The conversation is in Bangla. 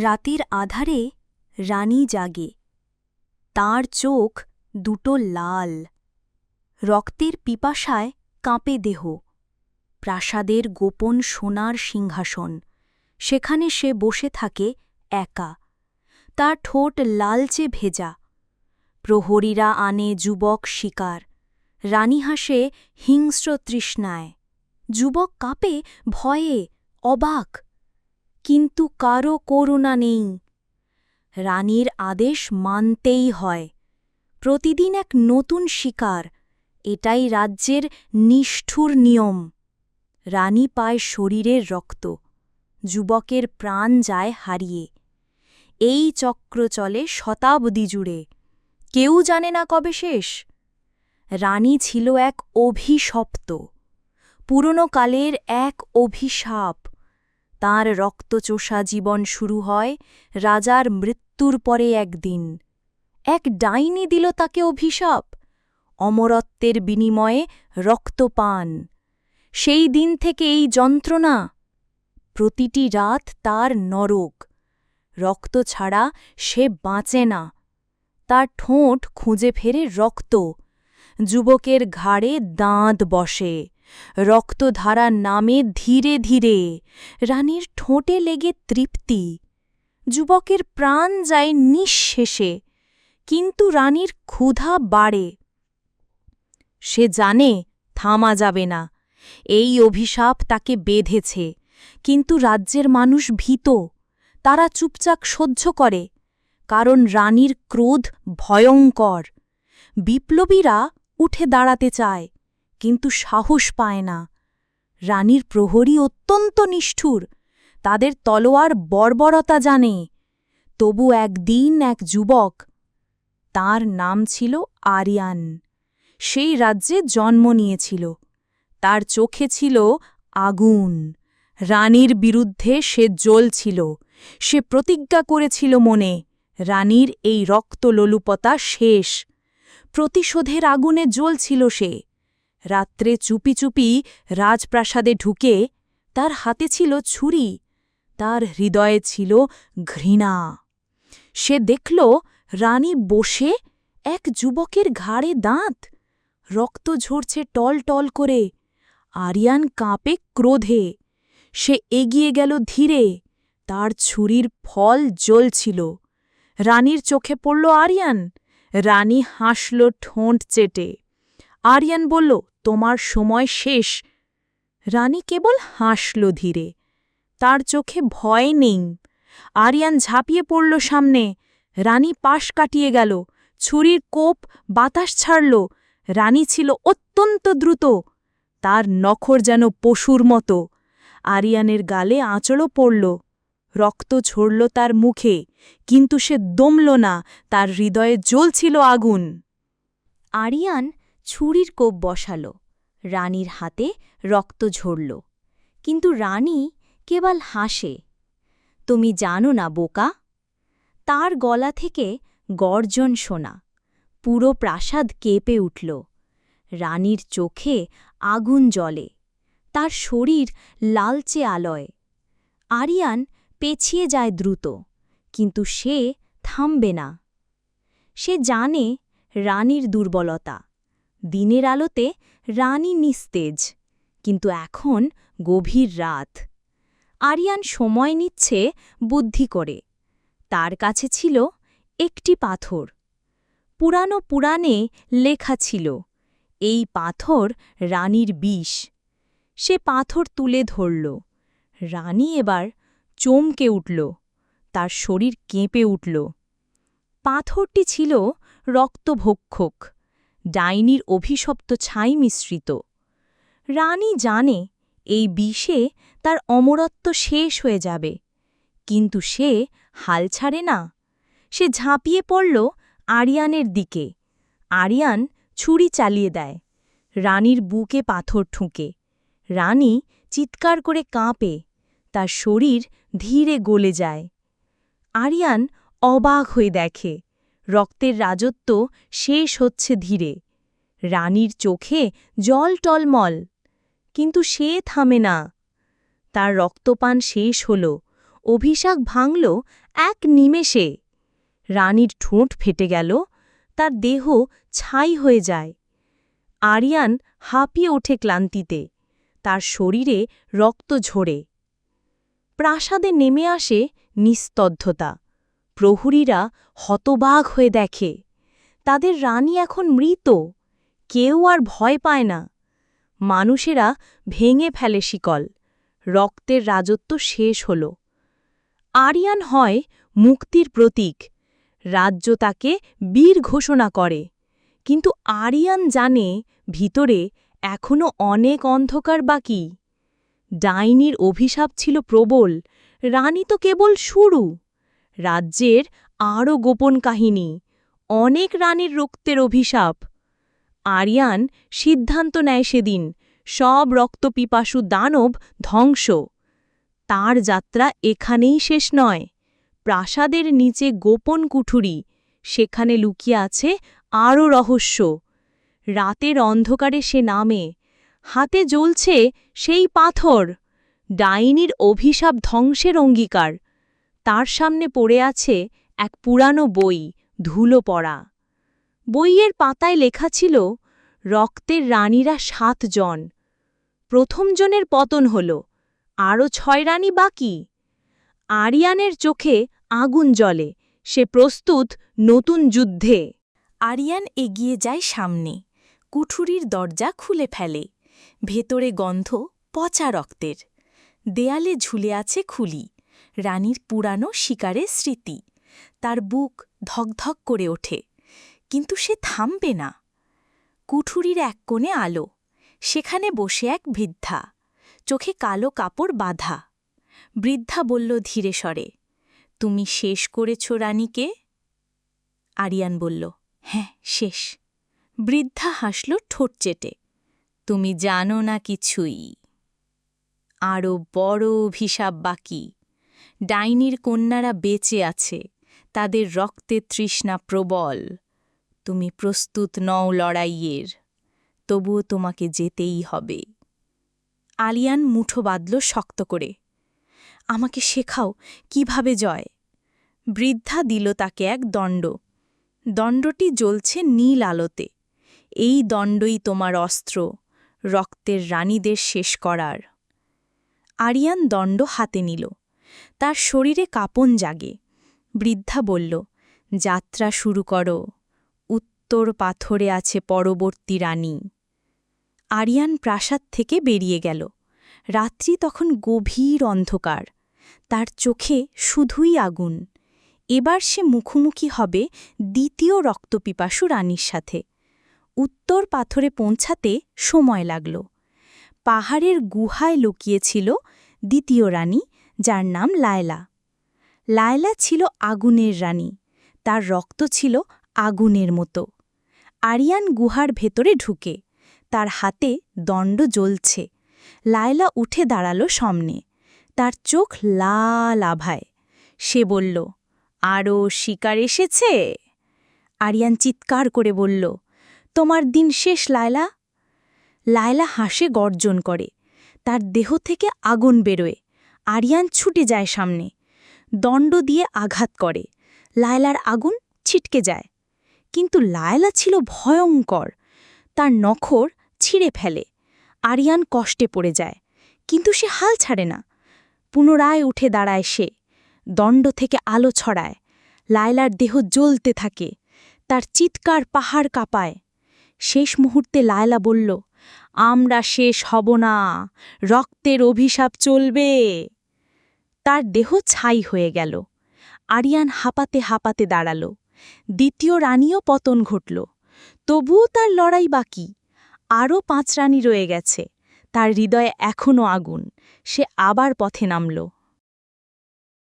রাতের আধারে রানী জাগে। তার চোখ দুটো লাল। রক্তের পিপাসায় কাঁপে দেহ। প্রাসাদের গোপন সোনার সিংহাসন। সেখানে সে বসে থাকে একা। তার ঠোঁট লালচে ভেজা। প্রহরীরা আনে যুবক শিকার। রানী হাসে হিংস্র তৃষ্ণায়। যুবক কাঁপে, ভয়ে, অবাক। কিন্তু কারও করুণা নেই। রানীর আদেশ মানতেই হয়। প্রতিদিন এক নতুন শিকার, এটাই রাজ্যের নিষ্ঠুর নিয়ম। রানী পায় শরীরের রক্ত, যুবকের প্রাণ যায় হারিয়ে। এই চক্র চলে শতাব্দী জুড়ে। কেউ জানে না কবে শেষ। রানী ছিল এক অভিশপ্ত। পুরনো কালের এক অভিশাপ। তাঁর রক্তচোষা জীবন শুরু হয় রাজার মৃত্যুর পরে একদিন। এক ডাইনি দিল তাকে অভিশাপ। অমরত্বের বিনিময়ে রক্তপান। সেই দিন থেকে এই যন্ত্রণা। প্রতিটি রাত তার নরক। রক্ত ছাড়া সে বাঁচে না। তার ঠোঁট খুঁজে ফেরে রক্ত। যুবকের ঘাড়ে দাঁত বসে। রক্তধারা নামে ধীরে ধীরে রানীর ঠোঁটে লেগে তৃপ্তি। যুবকের প্রাণ যায় নিঃশেষে, কিন্তু রানীর ক্ষুধা বাড়ে। সে জানে থামা যাবে না, এই অভিশাপ তাকে বেঁধেছে, কিন্তু রাজ্যের মানুষ ভীত, তারা চুপচাপ সহ্য করে, কারণ রানীর ক্রোধ ভয়ঙ্কর। বিপ্লবীরা উঠে দাঁড়াতে চায়। কিন্তু সাহস পায় না। রানীর প্রহরী অত্যন্ত নিষ্ঠুর, তাদের তলোয়ার বর্বরতা জানে। তবু একদিন এক যুবক, তার নাম ছিল আরিয়ান, সেই রাজ্যে জন্ম নিয়েছিল। তার চোখে ছিল আগুন। রানীর বিরুদ্ধে সে জ্বলছিল সে প্রতিজ্ঞা করেছিল মনে, রানীর এই রক্তলোলুপতা শেষ। প্রতিশোধের আগুনে জ্বলছিল সে। রাত্রে চুপি চুপি রাজপ্রাসাদে ঢুকে তার হাতে ছিল ছুরি, তার হৃদয়ে ছিল ঘৃণা। সে দেখল রানী বসে এক যুবকের ঘাড়ে দাঁত, রক্ত ঝরছে টল টল করে, আরিয়ান কাঁপে ক্রোধে। সে এগিয়ে গেল ধীরে, তার ছুরির ফল জ্বলছিল। রানীর চোখে পড়ল আরিয়ান, রানী হাসল ঠোঁট চেটে। আরিয়ান বলল, তোমার সময় শেষ। রানী কেবল হাসল ধীরে। তার চোখে ভয় নেই। আরিয়ান ঝাঁপিয়ে পড়ল সামনে। রানী পাশ কাটিয়ে গেল। ছুরির কোপ বাতাস ছাড়ল। রানী ছিল অত্যন্ত দ্রুত। তার নখর যেন পশুর মতো। আরিয়ানের গালে আঁচড়ও পড়ল। রক্ত ছড়ল তার মুখে। কিন্তু সে দমল না। তার হৃদয়ে জ্বলছিল আগুন। আরিয়ান ছুরির কোপ বসাল, রানীর হাতে রক্ত ঝরল। কিন্তু রানী কেবল হাসে, তুমি জানো না বোকা, তার গলা থেকে গর্জন শোনা, পুরো প্রাসাদ কেঁপে উঠল। রানীর চোখে আগুন জ্বলে, তার শরীর লালচে আলয়। আরিয়ান পেছিয়ে যায় দ্রুত, কিন্তু সে থামবে না। সে জানে রানীর দুর্বলতা। দিনের আলোতে রানী নিস্তেজ, কিন্তু এখন গভীর রাত। আরিয়ান সময় নিচ্ছে বুদ্ধি করে। তার কাছে ছিল একটি পাথর। পুরানো পুরাণে লেখা ছিল, এই পাথর রানীর বিষ। সে পাথর তুলে ধরল। রানী এবার চমকে উঠল, তার শরীর কেঁপে উঠল। পাথরটি ছিল রক্তভক্ষক। ডাইনির অভিশপ্ত ছাই মিশ্রিত। রানী জানে এই বিষে তার অমরত্ব শেষ হয়ে যাবে, কিন্তু সে হাল ছাড়ে না। সে ঝাঁপিয়ে পড়ল আরিয়ানের দিকে। আরিয়ান ছুরি চালিয়ে দেয়, রানীর বুকে পাথর ঠুঁকে। রানী চিৎকার করে কাঁপে, তার শরীর ধীরে গলে যায়। আরিয়ান অবাক হয়ে দেখে রক্তের রাজত্ব শেষ হচ্ছে ধীরে। রানীর চোখে জল টলমল, কিন্তু সে থামে না। তার রক্তপান শেষ হল অভিশাক ভাঙল এক নিমেষে। রানীর ঠোঁট ফেটে গেল, তার দেহ ছাই হয়ে যায়। আরিয়ান হাঁপিয়ে ওঠে ক্লান্তিতে, তার শরীরে রক্ত ঝরে। প্রাসাদে নেমে আসে নিস্তব্ধতা। প্রহরীরা হতবাগ হয়ে দেখে, তাদের রানী এখন মৃত, কেউ আর ভয় পায় না। মানুষেরা ভেঙে ফেলে শিকল, রক্তের রাজত্ব শেষ হল। আরিয়ান হয় মুক্তির প্রতীক, রাজ্য তাকে বীর ঘোষণা করে। কিন্তু আরিয়ান জানে ভিতরে এখনও অনেক অন্ধকার বাকি। ডাইনির অভিশাপ ছিল প্রবল, রানী তো কেবল শুরু। রাজ্যের আরও গোপন কাহিনী, অনেক রানীর রক্তের অভিশাপ। আরিয়ান সিদ্ধান্ত নেয় সেদিন, সব রক্তপিপাসু দানব ধ্বংস। তার যাত্রা এখানেই শেষ নয়। প্রাসাদের নিচে গোপন কুঠুরি, সেখানে লুকিয়ে আছে আরও রহস্য। রাতের অন্ধকারে সে নামে, হাতে জ্বলছে সেই পাথর। ডাইনির অভিশাপ ধ্বংসের অঙ্গীকার। তার সামনে পড়ে আছে এক পুরানো বই, ধুলো পড়া। বইয়ের পাতায় লেখা ছিল, রক্তের রানীরা সাতজন প্রথম জনের পতন হল আরও ছয় রানী বাকি? আরিয়ানের চোখে আগুন জ্বলে, সে প্রস্তুত নতুন যুদ্ধে। আরিয়ান এগিয়ে যায় সামনে, কুঠুরির দরজা খুলে ফেলে, ভেতরে গন্ধ পচা রক্তের। দেয়ালে ঝুলে আছে খুলি। রানীর পুরানো শিকারের স্মৃতি। তার বুক ধকধক করে ওঠে, কিন্তু সে থামবে না। কুঠুরির এক কোণে আলো, সেখানে বসে এক বৃদ্ধা, চোখে কালো কাপড় বাঁধা। বৃদ্ধা বলল ধীরে স্বরে, তুমি শেষ করেছ রানীকে? আরিয়ান বলল হ্যাঁ শেষ। বৃদ্ধা হাসল ঠোঁট চেটে, তুমি জানো না কিছুই। আরও বড় অভিশাপ বাকি। ডাইনির কন্যারা বেঁচে আছে, তাদের রক্তে তৃষ্ণা প্রবল। তুমি প্রস্তুত নও লড়াইয়ের, তবুও তোমাকে যেতেই হবে। আলিয়ান মুঠো বাঁধল শক্ত করে। আমাকে শেখাও, কীভাবে জয়? বৃদ্ধা দিল তাকে এক দণ্ড। দণ্ডটি জ্বলছে নীল আলোতে। এই দণ্ডই তোমার অস্ত্র, রক্তের রানীদের শেষ করার। আরিয়ান দণ্ড হাতে নিল। তার শরীরে কাপন জাগে। বৃদ্ধা বলল, যাত্রা শুরু করো। উত্তর পাথরে আছে পরবর্তী রানী। আরিয়ান প্রাসাদ থেকে বেরিয়ে গেল। রাত্রি তখন গভীর অন্ধকার। তার চোখে শুধুই আগুন। এবার সে মুখোমুখি হবে দ্বিতীয় রক্তপিপাসু রানীর সাথে। উত্তর পাথরে পৌঁছাতে সময় লাগল। পাহাড়ের গুহায় লুকিয়েছিল দ্বিতীয় রানী যার নাম লায়লা। লায়লা ছিল আগুনের রানী। তার রক্ত ছিল আগুনের মতো। আরিয়ান গুহার ভেতরে ঢুকে। তার হাতে দণ্ড জ্বলছে। লায়লা উঠে দাঁড়াল সামনে। তার চোখ লাল আভায়। সে বলল আরও শিকার এসেছে? আরিয়ান চিৎকার করে বলল, তোমার দিন শেষ, লায়লা? লায়লা হাসে গর্জন করে। তার দেহ থেকে আগুন বেরোয়। আরিয়ান ছুটে যায় সামনে। দণ্ড দিয়ে আঘাত করে। লায়লার আগুন ছিটকে যায়। কিন্তু লায়লা ছিল ভয়ঙ্কর। তার নখর ছিঁড়ে ফেলে। আরিয়ান কষ্টে পড়ে যায়। কিন্তু সে হাল ছাড়ে না। পুনরায় উঠে দাঁড়ায় সে। দণ্ড থেকে আলো ছড়ায়। লায়লার দেহ জ্বলতে থাকে। তার চিৎকার পাহাড় কাঁপায়। শেষ মুহূর্তে লায়লা বলল, আমরা শেষ হব না। রক্তের অভিশাপ চলবে। তার দেহ ছাই হয়ে গেল। আরিয়ান হাঁপাতে হাঁপাতে দাঁড়াল। দ্বিতীয় রানীও পতন ঘটল। তবুও তার লড়াই বাকি। আরও পাঁচ রানী রয়ে গেছে। তার হৃদয়ে এখনও আগুন। সে আবার পথে নামল।